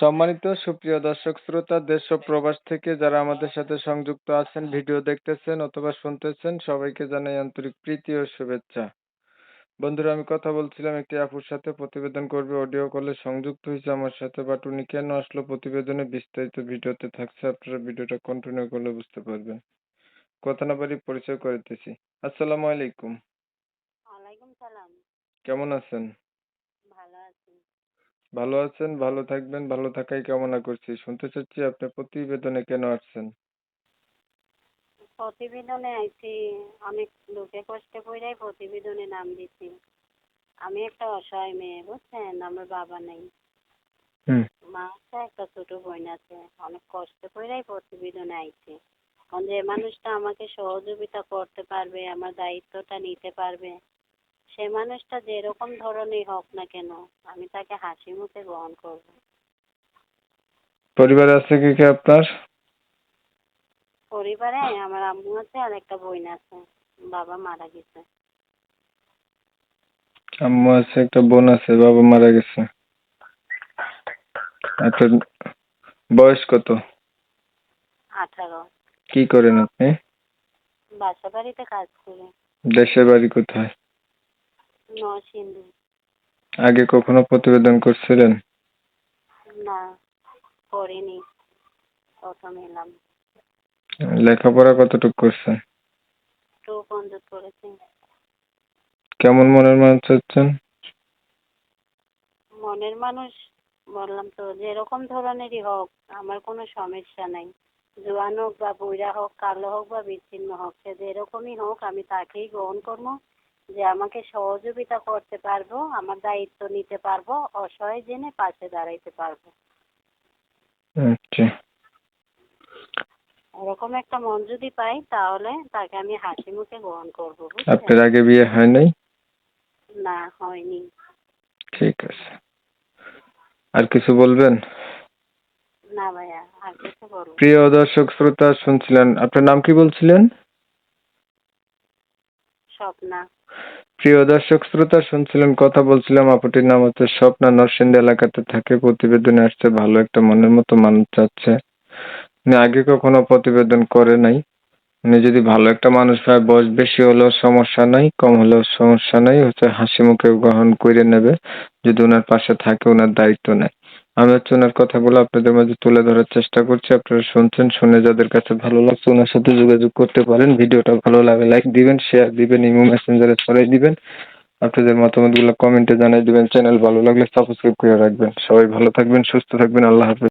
সম্মানিত সুপ্রিয় দর্শক শ্রোতা দেশ ও প্রবাস থেকে যারা আমাদের সাথে সংযুক্ত আছেন ভিডিও দেখতেছেন অথবা শুনতেছেন সবাইকে জানাই আন্তরিক প্রীতি ও শুভেচ্ছা। বন্ধুরা আমি কথা বলছিলাম একটি আপুর সাথে প্রতিবেদন করবে অডিও কলে সংযুক্ত হয়েছে আমার সাথে বাট উনি কেন আসলো প্রতিবেদনে? বিস্তারিত ভিডিওতে থাকছে আপনারা ভিডিওটা কন্টিনিউ করলে বুঝতে পারবেন। কথা না বাড়ি পরিচয় করিতেছি আসসালামু আলাইকুম। ওয়ালাইকুম সালাম। কেমন আছেন? ভালো আছেন ভালো থাকবেন ভালো থাকাই কামনা করছি। শুনতে চাচ্ছি আপনি প্রতিবেদনে কেন আসছেন? প্রতিবেদনে আইছি অনেক লোকে কষ্টে পড়াই প্রতিবেদনে নাম দিছি। আমি একটা অসহায় মেয়ে বুঝছেন? আমার বাবা নেই। মা আছে একটা ছোট বোন আছে। অনেক কষ্ট করেই প্রতিবেদনে আইছি। কারণ যে মানুষটা আমাকে সহযোগিতা করতে পারবে আমার দায়িত্বটা নিতে পারবে সে মানুষটা যেরকম ধরনের হোক না কেন আমি তাকে হাসি মুখে গ্রহণ করব। পরিবারে আছে কি কে আপনার? পরিবারে আমার আম্মু আছে আর একটা বোন আছে বাবা মারা গেছে। আম্মু আছে একটা বোন আছে বাবা মারা গেছে। আপনার বয়স কত? আঠারো। কি করেন আপনি? বাসা বাড়িতে কাজ করি। দেশের বাড়ি কোথায়? নরসিংদী আগে কখনো প্রতিবেদন করছিলেন? না করিনি। প্রথম এলাম। লেখাপড়া কতটুকু করছেন? টু পর্যন্ত করেছি। কেমন মনের মানুষ হচ্ছেন? মনের মানুষ বললাম তো যেরকম ধরনেরই হোক আমার কোনো সমস্যা নাই। জোয়ান হোক বা বুড়া হোক কালো হোক বা বিচ্ছিন্ন হোক সে যেরকমই হোক আমি তাকেই গ্রহণ করব। যে আমাকে সহযোগিতা করতে পারব আমার দায়িত্ব নিতে পারব অসহায় জেনে পাশে দাঁড়াইতে পারব। আচ্ছা। এরকম একটা মন যদি পাই তাহলে তাকে আমি হাসি মুখে গ্রহণ করব আপনার আগে বিয়ে হয় নাই? না হয়নি। ঠিক আছে। আর কিছু বলবেন? না ভাইয়া আর কিছু বলব প্রিয় দর্শক শ্রোতা শুনছিলেন আপনার নাম কি বলছিলেন? প্রিয় দর্শক, শ্রোতা শুনছিলেন কথা বলছিলাম, আপুটির নাম হচ্ছে স্বপ্না, নরসিংদী এলাকাতে থাকে, প্রতিবেদনে আসছে, ভালো একটা মনের মতো মানুষ চাচ্ছে উনি আগে কখনো প্রতিবেদন করে নাই। উনি যদি ভালো একটা মানুষ হয়, বয়স বেশি হলেও সমস্যা নাই, কম হলেও সমস্যা নাই, হচ্ছে হাসি মুখে গ্রহণ করে নেবে। যদি ওনার পাশে থাকে, ওনার দায়িত্ব নেয়। ওনার কথাগুলো আপনাদের মাঝে তুলে ধরার চেষ্টা করছি। আপনারা শুনছেন, শুনে যাদের কাছে ভালো লাগছে ওনার সাথে যোগাযোগ করতে পারেন। ভিডিওটা ভালো লাগে লাইক দিবেন শেয়ার দিবেন ইমো মেসেঞ্জারে ছড়াই দিবেন। আপনাদের মতামতগুলো কমেন্টে জানাই দিবেন। চ্যানেল ভালো লাগলে সাবস্ক্রাইব করে রাখবেন। সবাই ভালো থাকবেন, সুস্থ থাকবেন। আল্লাহ হাফেজ।